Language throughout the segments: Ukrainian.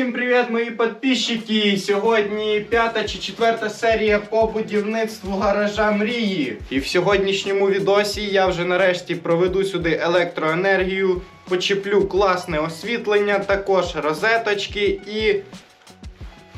всім привіт, мої підписчики! Сьогодні п'ята чи четверта серія по будівництву гаража мрії. І в сьогоднішньому відосі я вже нарешті проведу сюди електроенергію, почеплю класне освітлення, також розеточки і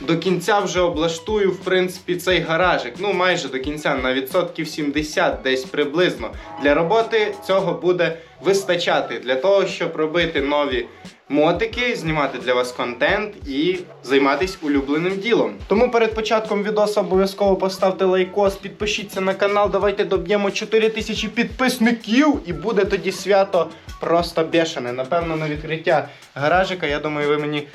до кінця вже облаштую, в принципі, цей гаражик. Ну, майже до кінця, на відсотків 70 десь приблизно. Для роботи цього буде вистачати для того, щоб робити нові мотики, знімати для вас контент і займатися улюбленим ділом. Тому перед початком відео обов'язково поставте лайкос, підпишіться на канал, давайте доб'ємо 4000 підписників і буде тоді свято просто бешене. Напевно, на відкриття гаражика, я думаю, ви мені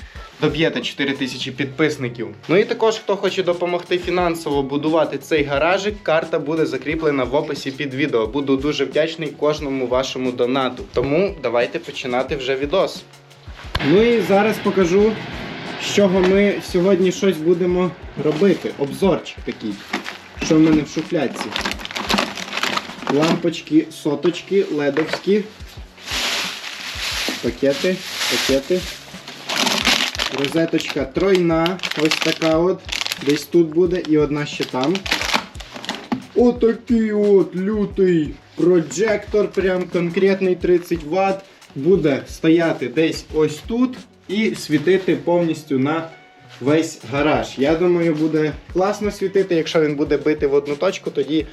доб'єте 4000 підписників. Ну і також, хто хоче допомогти фінансово будувати цей гаражик, карта буде закріплена в описі під відео. Буду дуже вдячний кожному вашому донату. Тому давайте починати вже відос. Ну і зараз покажу, з чого ми сьогодні щось будемо робити. Обзорчик такий. Що в мене в шуфлядці. Лампочки, соточки, ледовські. Пакети, пакети. Розеточка тройна, ось така от. Десь тут буде і одна ще там. Отакий от лютий прожектор, прям конкретний 30 Вт. Буде стояти десь ось тут і світити повністю на весь гараж. Я думаю, буде класно світити. Якщо він буде бити в одну точку, тоді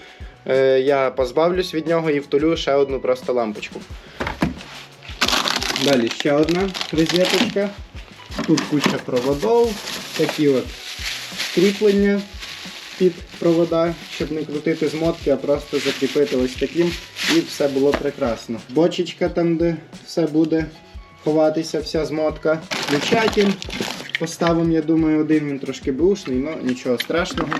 е, я позбавлюсь від нього і втулю ще одну просто лампочку. Далі ще одна розеточка. Тут куча проводов, такі от кріплення під провода, щоб не крутити змотки, а просто закріпити ось таким і все було прекрасно. Бочечка там, де все буде ховатися, вся змотка. Включатель поставимо, я думаю, один він трошки бушний, але нічого страшного.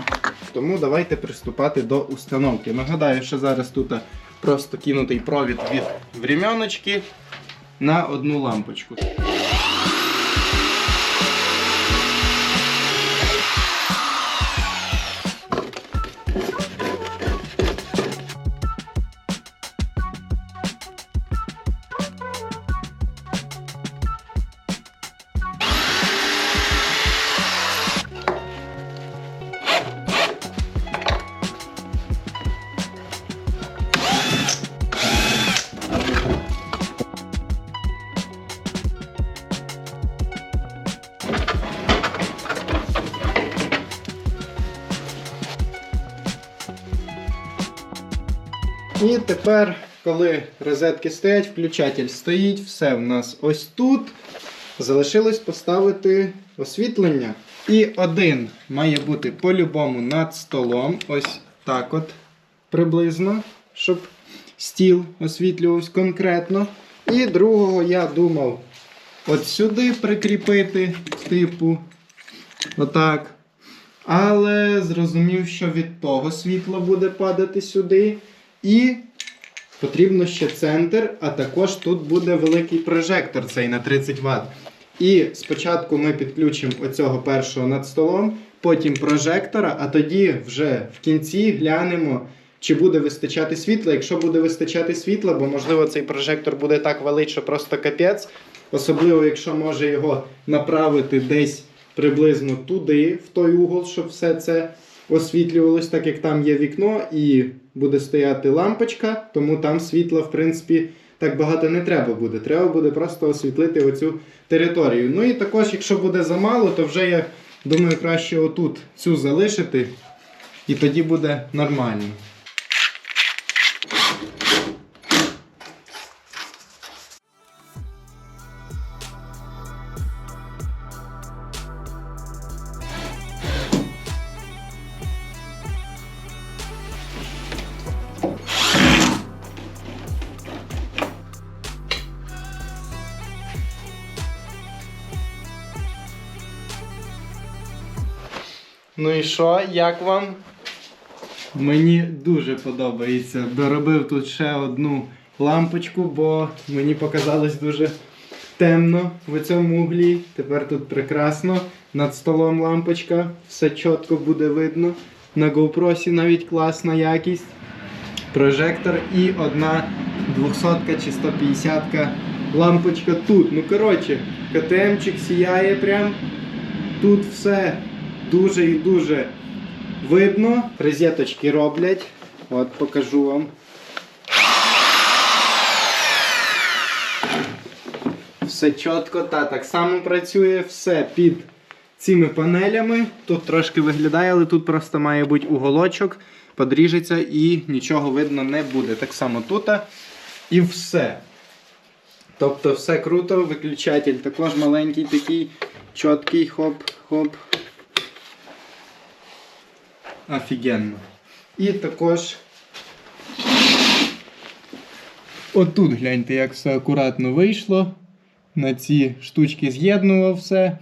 Тому давайте приступати до установки. Нагадаю, що зараз тут просто кинутий провід від временочки на одну лампочку. І тепер, коли розетки стоять, включатель стоїть, все в нас ось тут. Залишилось поставити освітлення. І один має бути по-любому над столом. Ось так от приблизно, щоб стіл освітлювався конкретно. І другого я думав от сюди прикріпити, типу, отак. Але зрозумів, що від того світло буде падати сюди. І потрібно ще центр, а також тут буде великий прожектор цей на 30 Вт. І спочатку ми підключимо оцього першого над столом, потім прожектора, а тоді вже в кінці глянемо, чи буде вистачати світла. Якщо буде вистачати світла, бо можливо цей прожектор буде так валить, що просто капець. Особливо, якщо може його направити десь приблизно туди, в той угол, щоб все це освітлювалось, так як там є вікно і буде стояти лампочка, тому там світла, в принципі, так багато не треба буде. Треба буде просто освітлити оцю територію. Ну і також, якщо буде замало, то вже я думаю, краще отут цю залишити, і тоді буде нормально. Ну і що, як вам? Мені дуже подобається. Доробив тут ще одну лампочку, бо мені показалось дуже темно в цьому углі. Тепер тут прекрасно. Над столом лампочка, все чітко буде видно. На GoPro навіть класна якість. Прожектор і одна 200 чи 150 лампочка тут. Ну коротше, КТМчик сіяє прям Тут все дуже і дуже видно. Розеточки роблять. От покажу вам. Все чітко, та так само працює, все під цими панелями. Тут трошки виглядає, але тут просто має бути уголочок, подріжеться і нічого видно не буде. Так само тут і все. Тобто все круто, виключатель також маленький, такий чіткий, хоп-хоп. Офігенно. І також отут гляньте, як все акуратно вийшло. На ці штучки з'єднував все.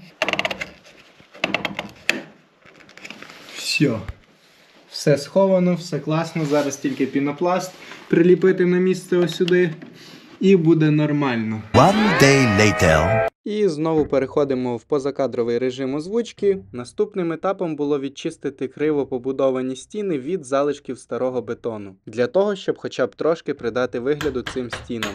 Все. Все сховано, все класно. Зараз тільки пінопласт приліпити на місце ось сюди. І буде нормально. One day later. І знову переходимо в позакадровий режим озвучки. Наступним етапом було відчистити криво побудовані стіни від залишків старого бетону, для того, щоб хоча б трошки придати вигляду цим стінам.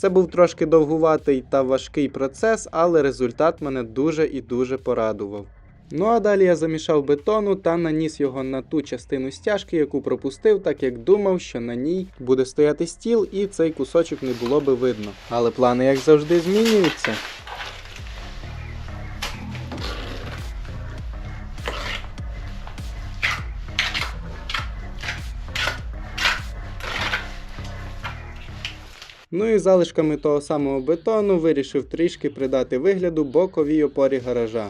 Це був трошки довгуватий та важкий процес, але результат мене дуже і дуже порадував. Ну а далі я замішав бетону та наніс його на ту частину стяжки, яку пропустив, так як думав, що на ній буде стояти стіл і цей кусочок не було би видно. Але плани, як завжди, змінюються. Ну і залишками того самого бетону вирішив трішки придати вигляду боковій опорі гаража.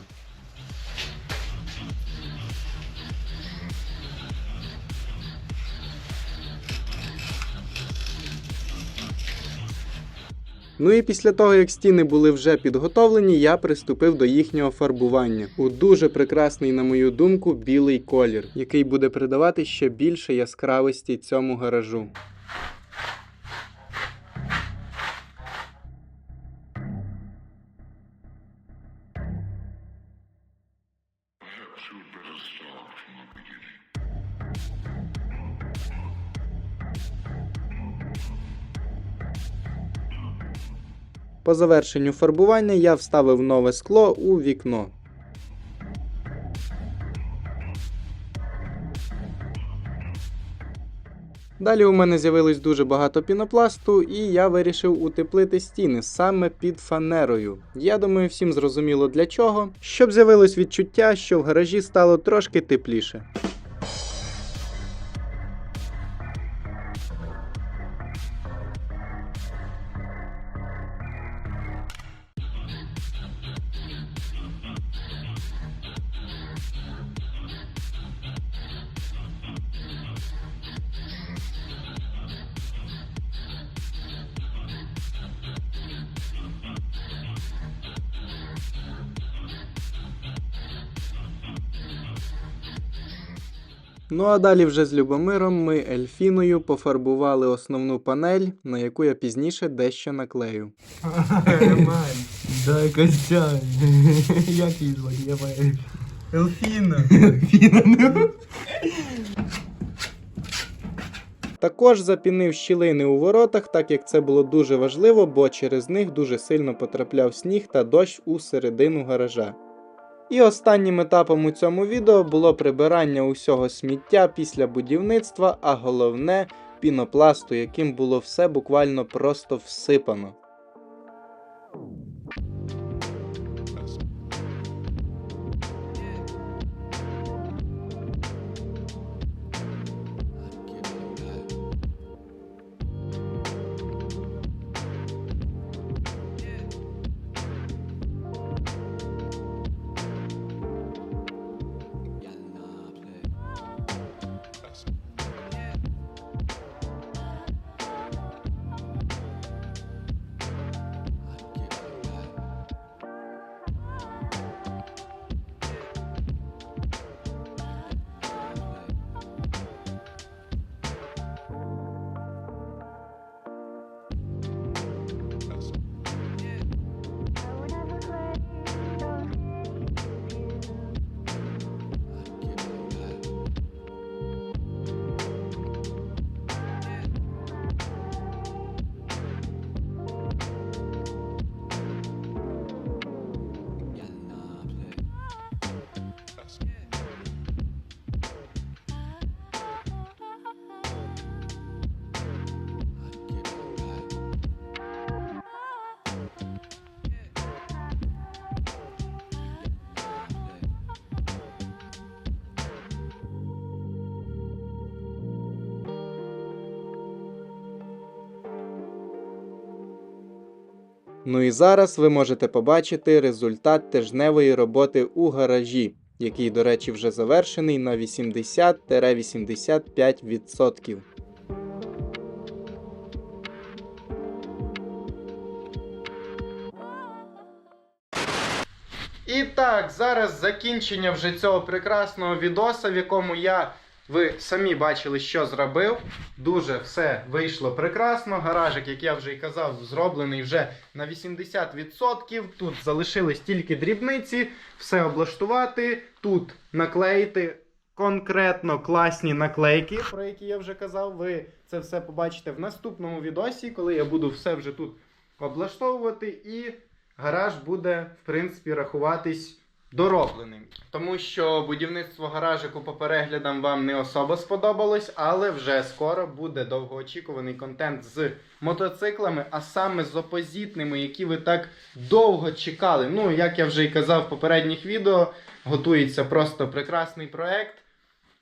Ну і після того, як стіни були вже підготовлені, я приступив до їхнього фарбування у дуже прекрасний, на мою думку, білий колір, який буде придавати ще більше яскравості цьому гаражу. По завершенню фарбування я вставив нове скло у вікно. Далі у мене з'явилось дуже багато пінопласту, і я вирішив утеплити стіни саме під фанерою. Я думаю, всім зрозуміло для чого, щоб з'явилось відчуття, що в гаражі стало трошки тепліше. Ну а далі вже з Любомиром ми ельфіною пофарбували основну панель, на яку я пізніше дещо наклею. Дай костян. Як її звати? Я пам'ятаю. Ельфіна! Фіна, Також запінив щілини у воротах, так як це було дуже важливо, бо через них дуже сильно потрапляв сніг та дощ у середину гаража. І останнім етапом у цьому відео було прибирання усього сміття після будівництва, а головне пінопласту, яким було все буквально просто всипано. Ну і зараз ви можете побачити результат тижневої роботи у гаражі, який, до речі, вже завершений на 80-85%. І так, зараз закінчення вже цього прекрасного відоса, в якому я, ви самі бачили, що зробив. Дуже все вийшло прекрасно. Гаражик, як я вже і казав, зроблений вже на 80%. Тут залишились тільки дрібниці, все облаштувати, тут наклеїти конкретно класні наклейки, про які я вже казав. Ви це все побачите в наступному відосі, коли я буду все вже тут облаштовувати і гараж буде, в принципі, рахуватись доробленим. Тому що будівництво гаражику по переглядам вам не особо сподобалось, але вже скоро буде довгоочікуваний контент з мотоциклами, а саме з опозитними, які ви так довго чекали. Ну, як я вже і казав в попередніх відео, готується просто прекрасний проект.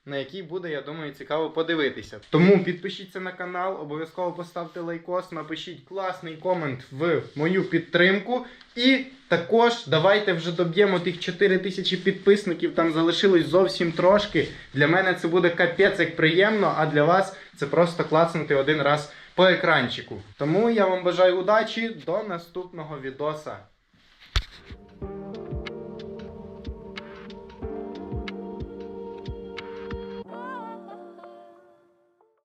На який буде, я думаю, цікаво подивитися. Тому підпишіться на канал, обов'язково поставте лайкос, напишіть класний комент в мою підтримку. І також давайте вже доб'ємо тих 4 тисячі підписників. Там залишилось зовсім трошки. Для мене це буде капець як приємно, а для вас це просто клацнути один раз по екранчику. Тому я вам бажаю удачі до наступного відоса.